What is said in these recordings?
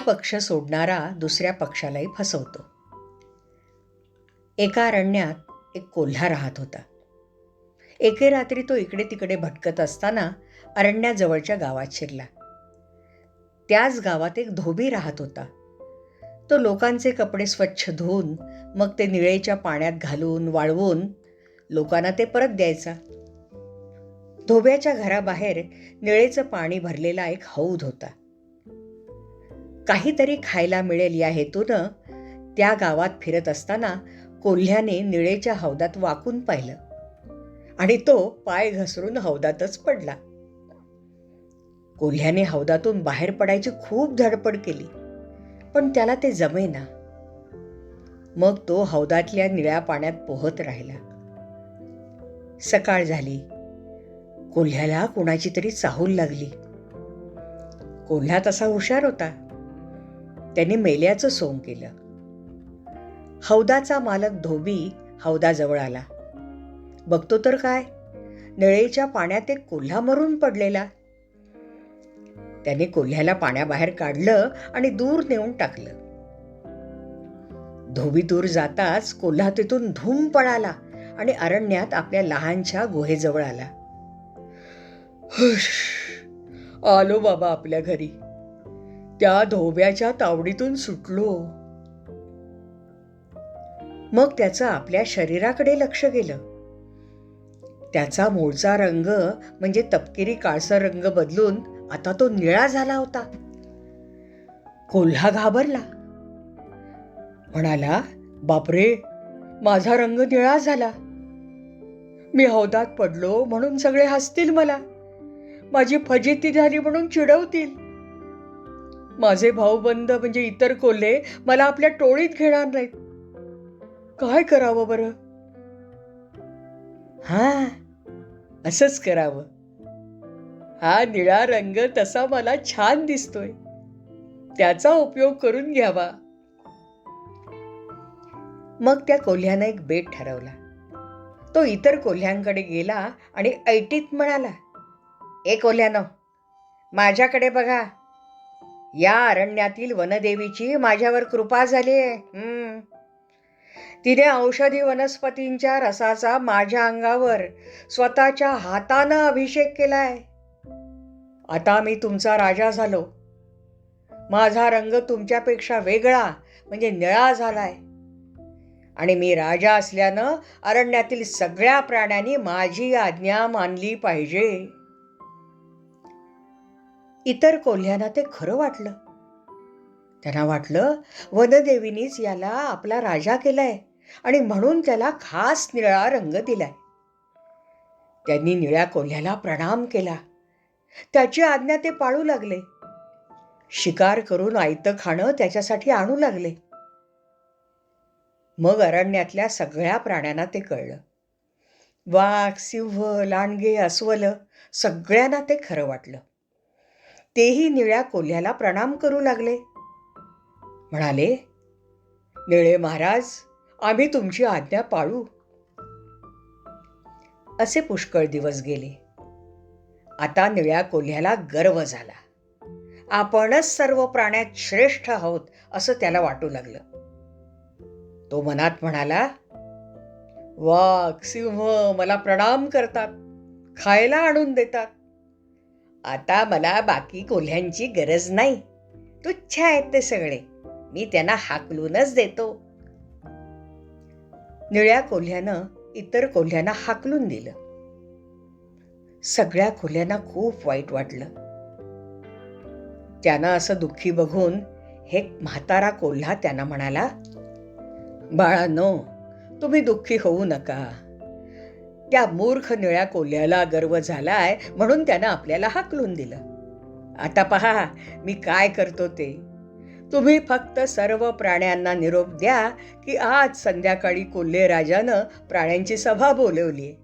पक्ष सोडणारा दुसऱ्या पक्षालाही फसवतो. एका अरण्यात एक कोल्हा राहत होता. एके रात्री तो इकडे तिकडे भटकत असताना अरण्याजवळच्या गावात शिरला. त्याच गावात एक धोबी राहत होता. तो लोकांचे कपडे स्वच्छ धुवून मग ते निळेच्या पाण्यात घालून वाळवून लोकांना ते परत द्यायचा. धोब्याच्या घराबाहेर निळेचं पाणी भरलेला एक हौद होता. काहीतरी खायला मिळेल या हेतूनं त्या गावात फिरत असताना कोल्ह्याने निळेच्या हौदात वाकून पाहिलं. आणि तो पाय घसरून हौदातच पडला. कोल्ह्याने हौदातून बाहेर पडायची खूप धडपड केली पण त्याला ते जमेना. मग तो हौदातल्या निळ्या पाण्यात पोहत राहिला. सकाळ झाली. कोल्ह्याला कोणाची तरी चाहूल लागली. कोल्हा तसा हुशार होता. त्याने मेल्याचं सोंग केलं. हौदाचा मालक धोबी हौदाजवळ आला. बघतो तर काय? निळेच्या पाण्यात एक कोल्हा मरून पडलेला. त्याने कोल्ह्याला पाण्याबाहेर काढलं आणि दूर नेऊन टाकलं. धोबी दूर जाताच कोल्हा तिथून धूम पळाला आणि अरण्यात आपल्या लहानच्या गुहेजवळ आला. हुश आलो बाबा आपल्या घरी. त्या धोब्याच्या तावडीतून सुटलो. मग त्याचं आपल्या शरीराकडे लक्ष गेलं. त्याचा मूळचा रंग म्हणजे तपकिरी काळसर रंग बदलून आता तो निळा झाला होता. कोल्हा घाबरला. म्हणाला बापरे माझा रंग निळा झाला. मी हौदात पडलो म्हणून सगळे हसतील मला. माझी फजिती झाली म्हणून चिडवतील. माझे भाऊबंद म्हणजे इतर कोल्हे मला आपल्या टोळीत घेणार नाहीत. काय करावं बरं? हा असंच करावं. हा निळा रंग तसा मला छान दिसतोय. त्याचा उपयोग करून घ्यावा. मग त्या कोल्ह्यानं एक बेट ठरवला. तो इतर कोल्ह्यांकडे गेला आणि ऐटीत म्हणाला ए कोल्ह्यानं माझ्याकडे बघा या अरण्यातील वनदेवीची माझ्यावर कृपा झाली आहे. तिने औषधी वनस्पतींच्या रसाचा माझ्या अंगावर स्वतःच्या हातानं अभिषेक केलाय. आता मी तुमचा राजा झालो. माझा रंग तुमच्यापेक्षा वेगळा म्हणजे निळा झालाय. आणि मी राजा असल्यानं अरण्यातील सगळ्या प्राण्यांनी माझी आज्ञा मानली पाहिजे. इतर कोल्ह्यांना ते खरं वाटलं. त्यांना वाटलं वनदेवीनीच याला आपला राजा केलाय आणि म्हणून त्याला खास निळा रंग दिलाय. त्यांनी निळ्या कोल्ह्याला प्रणाम केला. त्याची आज्ञा ते पाळू लागले. शिकार करून आयतं खाणं त्याच्यासाठी आणू लागले. मग अरण्यातल्या सगळ्या प्राण्यांना ते कळलं. वाघ सिंह लांडगे अस्वल सगळ्यांना ते खरं वाटलं. तेही निळ्या कोल्ह्याला प्रणाम करू लागले. म्हणाले निळे महाराज आम्ही तुमची आज्ञा पाळू. असे पुष्कळ दिवस गेले. आता निळ्या कोल्ह्याला गर्व झाला. आपणच सर्व प्राण्यात श्रेष्ठ आहोत असं त्याला वाटू लागलं. तो मनात म्हणाला वाघ सिंह मला प्रणाम करतात खायला आणून देतात आता मला बाकी कोल्ह्यांची गरज नाही. तुच्छ आहेत ते सगळे. मी त्यांना हाकलूनच देतो. निळ्या कोल्ह्यानं इतर कोल्ह्यांना हाकलून दिलं. सगळ्या कोल्ह्यांना खूप वाईट वाटलं. त्यानं असं दुःखी बघून हे म्हातारा कोल्हा त्यांना म्हणाला बाळानो तुम्ही दुःखी होऊ नका. त्या मूर्ख निळ्या कोल्ह्याला गर्व झालाय म्हणून त्यानं आपल्याला हाकलून दिलं. आता पहा मी काय करतो ते? तुम्ही फक्त सर्व प्राण्यांना निरोप द्या की आज संध्याकाळी कोल्हे राजानं प्राण्यांची सभा बोलवली.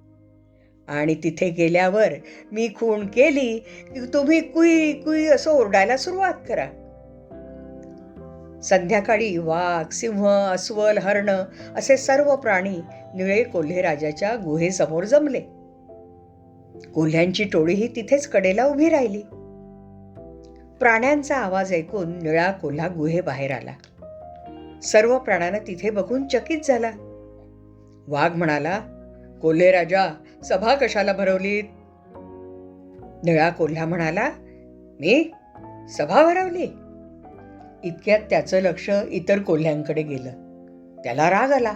आणि तिथे गेल्यावर मी खूण केली की तुम्ही कुई कुई असं ओरडायला सुरुवात करा. संध्याकाळी वाघ सिंह अस्वल हरण असे सर्व प्राणी निळे कोल्हे राजाच्या गुहेसमोर जमले. कोल्ह्यांची टोळीही तिथेच कडेला उभी राहिली. प्राण्यांचा आवाज ऐकून निळा कोल्हा गुहेबाहेर आला. सर्व प्राण्यांना तिथे बघून चकित झाला. वाघ म्हणाला कोल्हे राजा सभा कशाला भरवलीत? निळा कोल्हा म्हणाला मी? सभा भरवली? इतक्यात त्याचं लक्ष इतर कोल्ह्यांकडे गेलं. त्याला राग आला.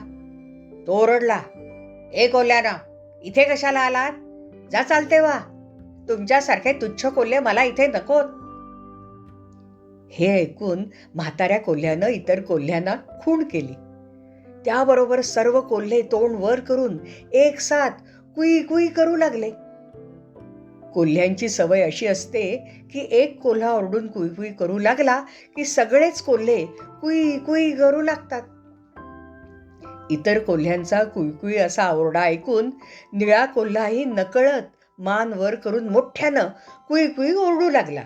तो ओरडला ए कोल्ह्याना इथे कशाला आलात? जा चालते वा. तुमच्यासारखे तुच्छ कोल्हे मला इथे नकोत. हे ऐकून म्हाताऱ्या कोल्ह्यानं इतर कोल्ह्यांना खूण केली. त्याबरोबर सर्व कोल्हे तोंड वर करून एक साथ कुई कुई करू लागले. कोल्ह्यांची सवय अशी असते की एक कोल्हा ओरडून कुई कुई करू लागला की सगळेच कोल्हे कुई कुई करू लागतात. इतर कोल्ह्यांचा कुईकुई असा ओरडा ऐकून निळा कोल्हाही नकळत मान वर करून मोठ्यानं कुई कुई ओरडू लागला.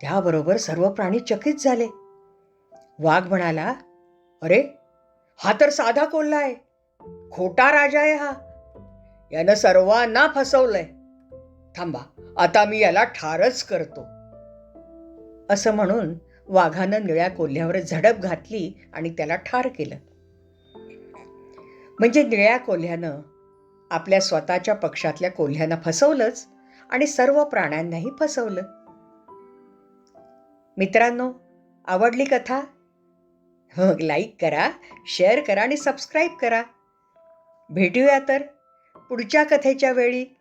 त्याबरोबर सर्व प्राणी चकित झाले. वाघ म्हणाला अरे हा तर साधा कोल्हा आहे. खोटा राजा आहे हा. यानं सर्वांना फसवलंय. थांबा आता मी याला ठारच करतो. असं म्हणून वाघानं निळ्या कोल्ह्यावर झडप घातली आणि त्याला ठार केलं. म्हणजे निळ्या कोल्ह्यानं आपल्या स्वतःच्या पक्षातल्या कोल्ह्यांना फसवलंच आणि सर्व प्राण्यांनाही फसवलं. मित्रांनो आवडली कथा? हो लाईक करा शेअर करा आणि सबस्क्राईब करा. भेटूया तर पुढच्या कथेच्या वेळी.